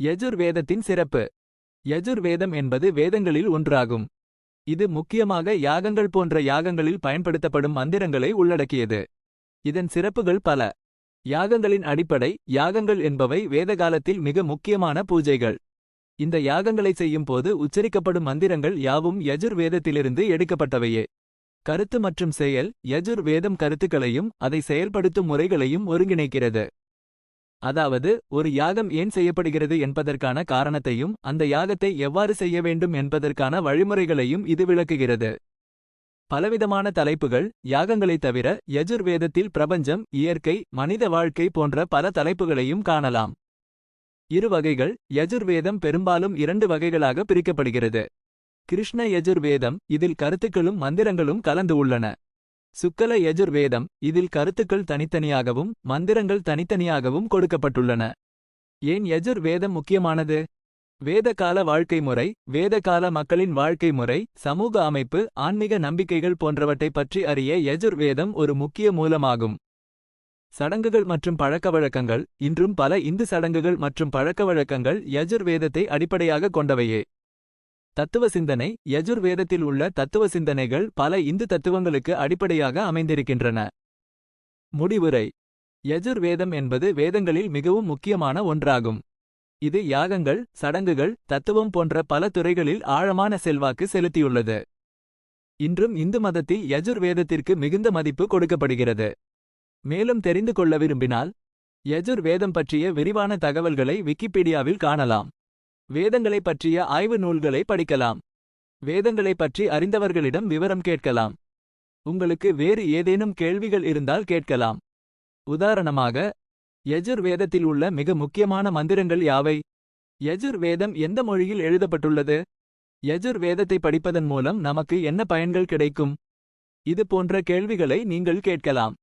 யஜுர் வேதத்தின் சிறப்பு. யஜுர் வேதம் என்பது வேதங்களில் ஒன்றாகும். இது முக்கியமாக யாகங்கள் போன்ற யாகங்களில் பயன்படுத்தப்படும் மந்திரங்களை உள்ளடக்கியது. இதன் சிறப்புகள் பல. யாகங்களின் அடிப்படை யாகங்கள் என்பவை வேதகாலத்தில் மிக முக்கியமான பூஜைகள். இந்த யாகங்களை செய்யும் போது உச்சரிக்கப்படும் மந்திரங்கள் யாவும் யஜுர் வேதத்திலிருந்து எடுக்கப்பட்டவையே. கருத்து மற்றும் செயல் யஜுர் வேதம் கருத்துக்களையும் அதை செயல்படுத்தும் முறைகளையும் ஒருங்கிணைக்கிறது. அதாவது ஒரு யாகம் ஏன் செய்யப்படுகிறது என்பதற்கான காரணத்தையும் அந்த யாகத்தை எவ்வாறு செய்ய வேண்டும் என்பதற்கான வழிமுறைகளையும் இது விளக்குகிறது. பலவிதமான தலைப்புகள் யாகங்களைத் தவிர யஜுர்வேதத்தில் பிரபஞ்சம் இயற்கை மனித வாழ்க்கை போன்ற பல தலைப்புகளையும் காணலாம். இரு வகைகள் யஜுர்வேதம் பெரும்பாலும் இரண்டு வகைகளாக பிரிக்கப்படுகிறது. கிருஷ்ண யஜுர்வேதம் இதில் கருத்துக்களும் மந்திரங்களும் கலந்து உள்ளன. சுக்கல யஜுர்வேதம் இதில் கருத்துக்கள் தனித்தனியாகவும் மந்திரங்கள் தனித்தனியாகவும் கொடுக்கப்பட்டுள்ளன. ஏன் யஜுர் வேதம் முக்கியமானது? வேதகால வாழ்க்கை முறை வேதகால மக்களின் வாழ்க்கை முறை சமூக அமைப்பு ஆன்மீக நம்பிக்கைகள் போன்றவற்றைப் பற்றி அறிய யஜுர் வேதம் ஒரு முக்கிய மூலமாகும். சடங்குகள் மற்றும் பழக்கவழக்கங்கள் இன்றும் பல இந்து சடங்குகள் மற்றும் பழக்கவழக்கங்கள் யஜுர் வேதத்தை அடிப்படையாக கொண்டவையே. தத்துவ சிந்தனை யஜுர் வேதத்தில் உள்ள தத்துவ சிந்தனைகள் பல இந்து தத்துவங்களுக்கு அடிப்படையாக அமைந்திருக்கின்றன. முடிவுரை. யஜுர் வேதம் என்பது வேதங்களில் மிகவும் முக்கியமான ஒன்றாகும். இது யாகங்கள் சடங்குகள் தத்துவம் போன்ற பல துறைகளில் ஆழமான செல்வாக்கு செலுத்தியுள்ளது. இன்றும் இந்து மதத்தில் யஜுர் வேதத்திற்கு மிகுந்த மதிப்பு கொடுக்கப்படுகிறது. மேலும் தெரிந்து கொள்ள விரும்பினால் யஜுர் வேதம் பற்றிய விரிவான தகவல்களை விக்கிபீடியாவில் காணலாம். வேதங்களைப் பற்றிய ஆய்வு நூல்களை படிக்கலாம். வேதங்களைப் பற்றி அறிந்தவர்களிடம் விவரம் கேட்கலாம். உங்களுக்கு வேறு ஏதேனும் கேள்விகள் இருந்தால் கேட்கலாம். உதாரணமாக யஜுர் வேதத்தில் உள்ள மிக முக்கியமான மந்திரங்கள் யாவை? யஜுர் வேதம் எந்த மொழியில் எழுதப்பட்டுள்ளது? யஜுர் வேதத்தை படிப்பதன் மூலம் நமக்கு என்ன பயன்கள் கிடைக்கும்? இது போன்ற கேள்விகளை நீங்கள் கேட்கலாம்.